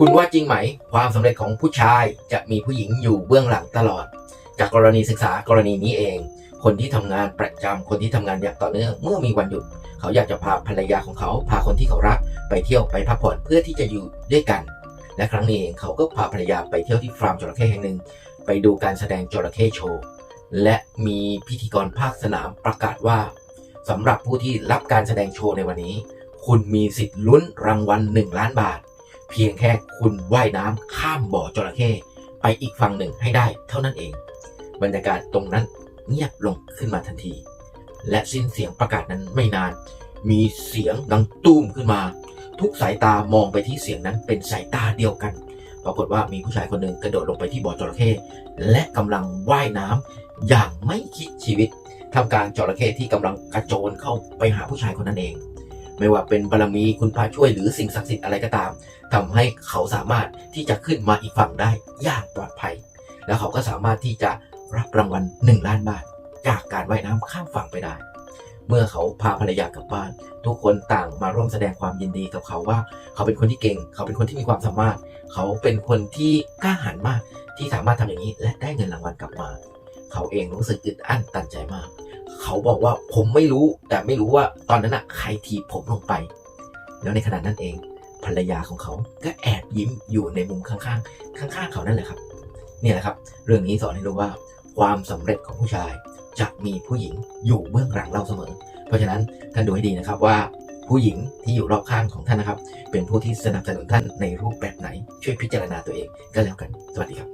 คุณว่าจริงไหม ความสำเร็จของผู้ชายจะมีผู้หญิงอยู่เบื้องหลังตลอด จากกรณีศึกษากรณีนี้เอง คนที่ทำงานประจำคนที่ทำงานอย่างต่อเนื่องเมื่อมีวันหยุด เขาอยากจะพาภรรยาของเขา พาคนที่เขารัก ไปเที่ยวไปพักผ่อนเพื่อที่จะอยู่ด้วยกัน และครั้งนี้เองเขาก็พาภรรยาไปเที่ยวที่ฟาร์มจระเข้แห่งหนึ่ง ไปดูการแสดงจระเข้โชว์และมีพิธีกรภาคสนามประกาศว่าสำหรับผู้ที่รับการแสดงโชว์ในวันนี้ คุณมีสิทธิ์ลุ้นรางวัล1ล้านบาท เพียงแค่คุณว่ายน้ำข้ามบ่อจระเข้ไปอีกฝั่งหนึ่งให้ได้เท่านั้นเอง บรรยากาศตรงนั้นเงียบลงขึ้นมาทันที และสิ้นเสียงประกาศนั้นไม่นาน มีเสียงดังตุ้มขึ้นมา ทุกสายตามองไปที่เสียงนั้นเป็นสายตาเดียวกัน ปรากฏว่ามีผู้ชายคนหนึ่งกระโดดลงไปที่บ่อจระเข้และกำลังว่ายน้ำอย่างไม่คิดชีวิตทำการจระเข้ที่กำลังกระโจนเข้าไปหาผู้ชายคนนั้นเอง ไม่ว่าเป็นบารมีคุณพระช่วยหรือสิ่งศักดิ์สิทธิ์อะไรก็ตามทำให้เขาสามารถที่จะขึ้นมาอีกฝั่งได้อย่างปลอดภัย แล้วเขาก็สามารถที่จะรับรางวัล1ล้านบาทจากการว่ายน้ำข้ามฝั่งไปได้ เมื่อเขาพาภรรยากลับบ้าน ทุกคนต่างมาร่วมแสดงความยินดีกับเขาว่า เขาเป็นคนที่เก่ง เขาเป็นคนที่มีความสามารถ เขาเป็นคนที่กล้าหาญมากที่สามารถทำอย่างนี้และได้เงินรางวัลกลับมา เขาเองรู้สึกอึดอั้นตันใจมาก เขาบอกว่าผมไม่รู้แต่ไม่รู้ว่าตอนนั้นน่ะใครถีบผมลงไป แล้วในขณะนั้นเองภรรยาของเขาก็แอบยิ้มอยู่ในมุมข้างๆ ข้างๆ เขานั่นแหละครับ เนี่ยแหละครับ เรื่องนี้สอนให้รู้ว่า ความสำเร็จของผู้ชายจะมีผู้หญิงอยู่เบื้องหลังเราเสมอ เพราะฉะนั้นท่านดูให้ดีนะครับว่าผู้หญิงที่อยู่รอบข้างของท่านนะครับ เป็นผู้ที่สนับสนุนท่านในรูปแบบไหน ช่วยพิจารณาตัวเองก็แล้วกัน สวัสดีครับ